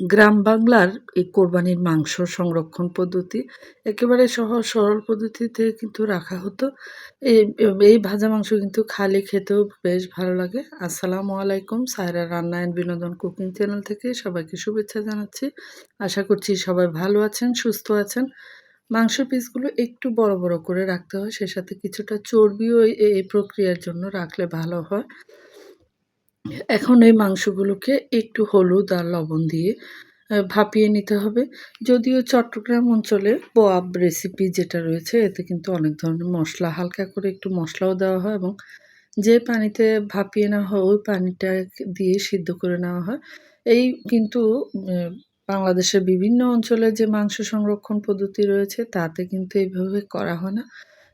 গ্রাম বাংলার এই কোরবানির মাংস সংরক্ষণ পদ্ধতি একেবারে সহজ, সরল পদ্ধতিতে কিন্তু রাখা হতো। এই এই ভাজা মাংস কিন্তু খালি খেতেও বেশ ভালো লাগে। আসসালামু আলাইকুম, সায়রা রান্না অ্যান্ড বিনোদন কুকিং চ্যানেল থেকে সবাইকে শুভেচ্ছা জানাচ্ছি। আশা করছি সবাই ভালো আছেন, সুস্থ আছেন। মাংস পিসগুলো একটু বড় বড় করে রাখতে হয়, সে সাথে কিছুটা চর্বিও এই প্রক্রিয়ার জন্য রাখলে ভালো হয়। এখন এই মাংসগুলোকে একটু হলুদ আর লবণ দিয়ে ভাপিয়ে নিতে হবে। যদিও চট্টগ্রাম অঞ্চলে বোয়াব রেসিপি যেটা রয়েছে, এতে কিন্তু অনেক ধরনের মশলা, হালকা করে একটু মশলাও দেওয়া হয় এবং যে পানিতে ভাপিয়ে নেওয়া হয়, ওই পানিটা দিয়ে সিদ্ধ করে নেওয়া হয়। এই কিন্তু বাংলাদেশের বিভিন্ন অঞ্চলে যে মাংস সংরক্ষণ পদ্ধতি রয়েছে, তাতে কিন্তু এইভাবে করা হয় না।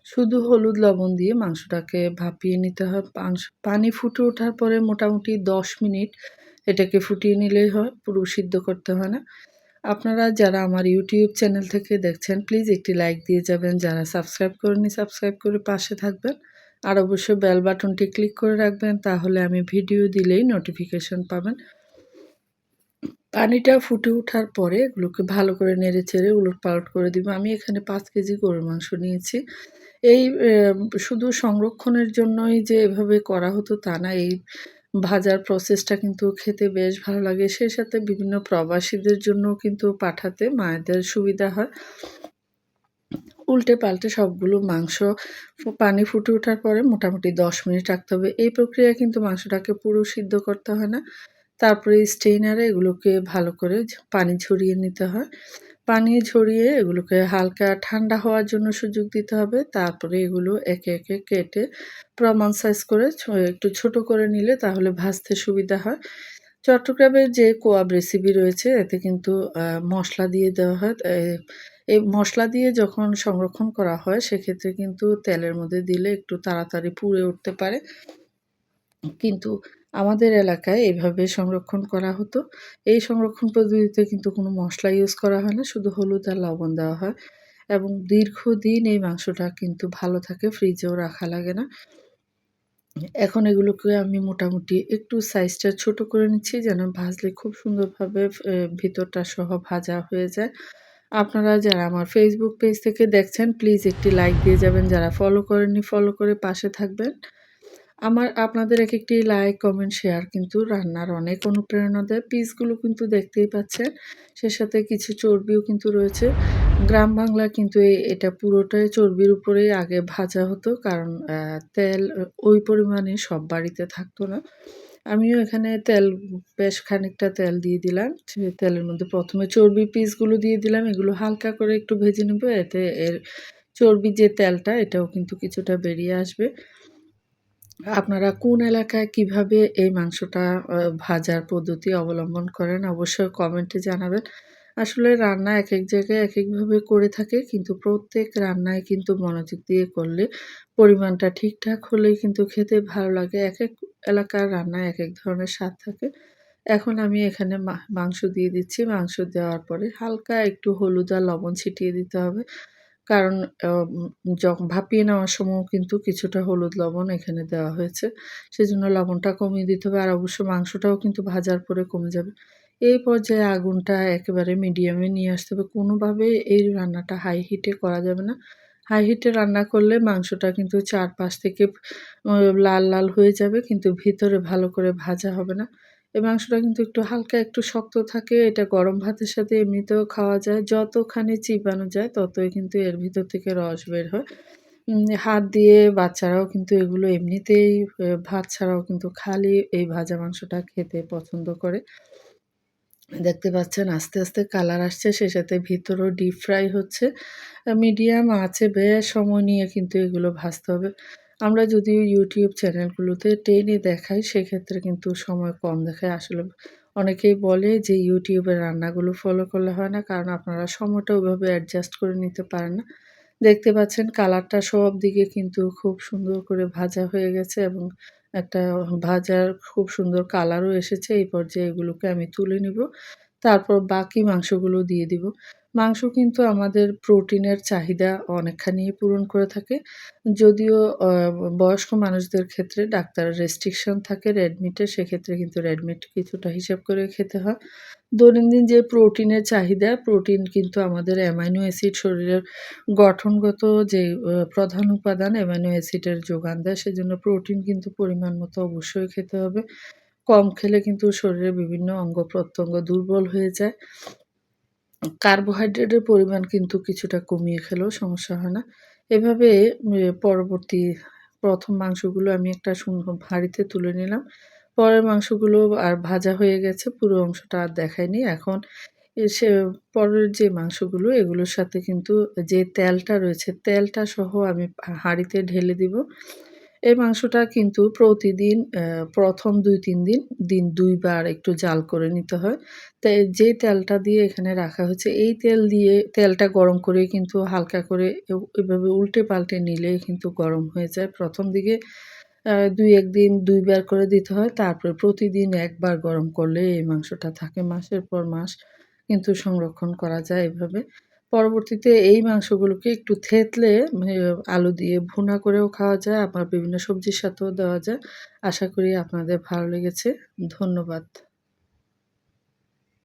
শুধু হলুদ লবণ দিয়ে মাংসটাকে ভাপিয়ে নিতে হয়। পানি ফুটে ওঠার পরে মোটামুটি দশ মিনিট এটাকে ফুটিয়ে নিলেই হয়, পুরো সিদ্ধ করতে হয় না। আপনারা যারা আমার ইউটিউব চ্যানেল থেকে দেখছেন, প্লিজ একটি লাইক দিয়ে যাবেন। যারা সাবস্ক্রাইব করেনি সাবস্ক্রাইব করে পাশে থাকবেন। আর অবশ্যই বেল বাটনটি ক্লিক করে রাখবেন, তাহলে আমি ভিডিও দিলেই নোটিফিকেশন পাবেন। পানিটা ফুটে ওঠার পরে এগুলোকে ভালো করে নেড়ে চেড়ে উলট পালট করে দিব। আমি এখানে পাঁচ কেজি গরুর মাংস নিয়েছি। এই শুধু সংরক্ষণের জন্যই যে এভাবে করা হতো তা না, এই ভাজার প্রসেসটা কিন্তু খেতে বেশ ভালো লাগে। সেই সাথে বিভিন্ন প্রবাসীদের জন্য কিন্তু পাঠাতে মায়েদের সুবিধা হয়। উল্টে পাল্টে সবগুলো মাংস পানি ফুটে ওঠার পরে মোটামুটি দশ মিনিট রাখতে হবে। এই প্রক্রিয়া কিন্তু মাংসটাকে পুরো সিদ্ধ করতে হয় না। তারপরে স্টেইনারে এগুলোকে ভালো করে পানি ঝরিয়ে নিতে হয়। পানি ঝরিয়ে এগুলোকে হালকা ঠান্ডা হওয়ার জন্য সুযোগ দিতে হবে। তারপরে এগুলো একে একে কেটে প্রমাণ সাইজ করে একটু ছোট করে নিলে তাহলে ভাজতে সুবিধা হয়। চট্টগ্রামের যে কোয়াব রেসিপি রয়েছে, এতে কিন্তু মশলা দিয়ে দেওয়া হয়। এই মশলা দিয়ে যখন সংরক্ষণ করা হয়, সেক্ষেত্রে কিন্তু তেলের মধ্যে দিলে একটু তাড়াতাড়ি পুড়ে উঠতে পারে। কিন্তু আমাদের এলাকায় এইভাবে সংরক্ষণ করা হতো। এই সংরক্ষণ পদ্ধতিতে কিন্তু কোনো মশলা ইউজ করা হয় না, শুধু হলুদ আর লবণ দেওয়া হয় এবং দীর্ঘদিন এই মাংসটা কিন্তু ভালো থাকে ফ্রিজেও রাখা লাগে না। এখন এগুলোকে আমি মোটামুটি একটু সাইজটা ছোট করে নিচ্ছি যেন ভাজলে খুব সুন্দরভাবে ভিতরটা সহ ভাজা হয়ে যায়। আপনারা যারা আমার ফেসবুক পেজ থেকে দেখছেন প্লিজ একটি লাইক দিয়ে যাবেন। যারা ফলো করেননি ফলো করে পাশে থাকবেন। আমার, আপনাদের এক একটি লাইক কমেন্ট শেয়ার কিন্তু রান্নার অনেক অনুপ্রেরণা দেয়। পিসগুলো কিন্তু দেখতেই পাচ্ছেন। সে সাথে কিছু চর্বিও কিন্তু রয়েছে। গ্রাম বাংলা কিন্তু এটা পুরোটাই চর্বির উপরেই আগে ভাজা হতো, কারণ তেল ওই পরিমাণে সব বাড়িতে থাকতো না। আমিও এখানে তেল, বেশ খানিকটা তেল দিয়ে দিলাম। তেলের মধ্যে প্রথমে চর্বি পিসগুলো দিয়ে দিলাম। এগুলো হালকা করে একটু ভেজে নেব। এতে এর চর্বি যে তেলটা, এটাও কিন্তু কিছুটা বেরিয়ে আসবে। আপনারা কোন এলাকায় কীভাবে এই মাংসটা ভাজার পদ্ধতি অবলম্বন করেন অবশ্যই কমেন্টে জানাবেন। আসলে রান্না এক এক জায়গায় এক একভাবে করে থাকে, কিন্তু প্রত্যেক রান্নায় কিন্তু মনোযোগ দিয়ে করলে পরিমাণটা ঠিকঠাক হলেই কিন্তু খেতে ভালো লাগে। এক এক এলাকার রান্নায় এক এক ধরনের স্বাদ থাকে। এখন আমি এখানে মাংস দিয়ে দিচ্ছি। মাংস দেওয়ার পরে হালকা একটু হলুদ আর লবণ ছিটিয়ে দিতে হবে। কারণ যখন ভাপিয়ে নেওয়ার সময়ও কিন্তু কিছুটা হলুদ লবণ এখানে দেওয়া হয়েছে। সেই জন্য লবণটা কমিয়ে দিতে হবে আর অবশ্য মাংসটাও কিন্তু ভাজার পরে কমে যাবে। এই পর্যায়ে আগুনটা একেবারে মিডিয়ামে নিয়ে আসতে হবে। কোনোভাবে এই রান্নাটা হাই হিটে করা যাবে না। হাই হিটে রান্না করলে মাংসটা কিন্তু চারপাশ থেকে লাল লাল হয়ে যাবে কিন্তু ভিতরে ভালো করে ভাজা হবে না। এই মাংসটা কিন্তু একটু হালকা, একটু শক্ত থাকে। এটা গরম ভাতের সাথে এমনিতেও খাওয়া যায়। যতখানি চিবানো যায়, ততই কিন্তু এর ভিতর থেকে রস বের হয়। হাত দিয়ে বাচ্চারাও কিন্তু এগুলো এমনিতেই ভাত ছাড়াও কিন্তু খালি এই ভাজা মাংসটা খেতে পছন্দ করে। দেখতে পাচ্ছেন, আস্তে আস্তে কালার আসছে। সে সাথে ভিতরও ডিপ ফ্রাই হচ্ছে। মিডিয়াম আছে, বেশ সময় নিয়ে কিন্তু এগুলো ভাজতে হবে। আমরা যদিও ইউটিউব চ্যানেলগুলোতে টেনে দেখাই, সেক্ষেত্রে কিন্তু সময় কম দেখায়। আসলে অনেকেই বলে যে ইউটিউবের রান্নাগুলো ফলো করলে হয় না, কারণ আপনারা সময়টা ওইভাবে অ্যাডজাস্ট করে নিতে পারেন না। দেখতে পাচ্ছেন কালারটা সব দিকে কিন্তু খুব সুন্দর করে ভাজা হয়ে গেছে এবং একটা ভাজার খুব সুন্দর কালারও এসেছে। এই পর্যায়ে এগুলোকে আমি তুলে নিব। তারপর বাকি মাংসগুলো দিয়ে দিব। মাংস কিন্তু আমাদের প্রোটিনের চাহিদা অনেকখানি পূরণ করে থাকে যদিও বয়স্ক মানুষদের ক্ষেত্রে ডাক্তার রেস্ট্রিকশন থাকে রেড মিটের সেক্ষেত্রে কিন্তু রেডমিট কিছুটা হিসাব করে খেতে হয়। দৈনন্দিন যে প্রোটিনের চাহিদা, প্রোটিন কিন্তু আমাদের অ্যামাইনো অ্যাসিড শরীরের গঠনগত যে প্রধান উপাদান অ্যামাইনো অ্যাসিডের যোগান দেয়, সেজন্য প্রোটিন কিন্তু পরিমাণ মতো অবশ্যই খেতে হবে। কম খেলে কিন্তু শরীরের বিভিন্ন অঙ্গ-প্রত্যঙ্গ দুর্বল হয়ে যায়। কার্বোহাইড্রেটের পরিমাণ কিন্তু কিছুটা কমিয়ে খেলেও সমস্যা হয় না। এভাবে পরবর্তী প্রথম মাংসগুলো আমি একটা সুন্দর হাঁড়িতে তুলে নিলাম। পরের মাংসগুলো আর ভাজা হয়ে গেছে, পুরো অংশটা আর দেখায়নি এখন সে পরের যে মাংসগুলো এগুলোর সাথে কিন্তু যে তেলটা রয়েছে, তেলটা সহ আমি হাঁড়িতে ঢেলে দিব। এই মাংসটা কিন্তু প্রতিদিন অ্যা ১ম ২-৩ দিন, দিন দুইবার একটু জাল করে নিতে হয়। তাই যে তেলটা দিয়ে এখানে রাখা হয়েছে, এই তেল দিয়ে তেলটা গরম করেই কিন্তু হালকা করে এভাবে উল্টে-পাল্টে নিলেই কিন্তু গরম হয়ে যায়। প্রথম দিকে দুই ২-১ দিন ২ বার করে দিতে হয়। তারপরে প্রতিদিন একবার গরম করলে এই মাংসটা থাকে মাসের পর মাস কিন্তু সংরক্ষণ করা যায় এভাবে। পরবর্তীতে এই মাংসগুলোকে একটু থেতলে আলু দিয়ে ভুনা করেও খাওয়া যায়, আবার বিভিন্ন সবজির সাথেও দেওয়া যায়। আশা করি আপনাদের ভালো লেগেছে। ধন্যবাদ।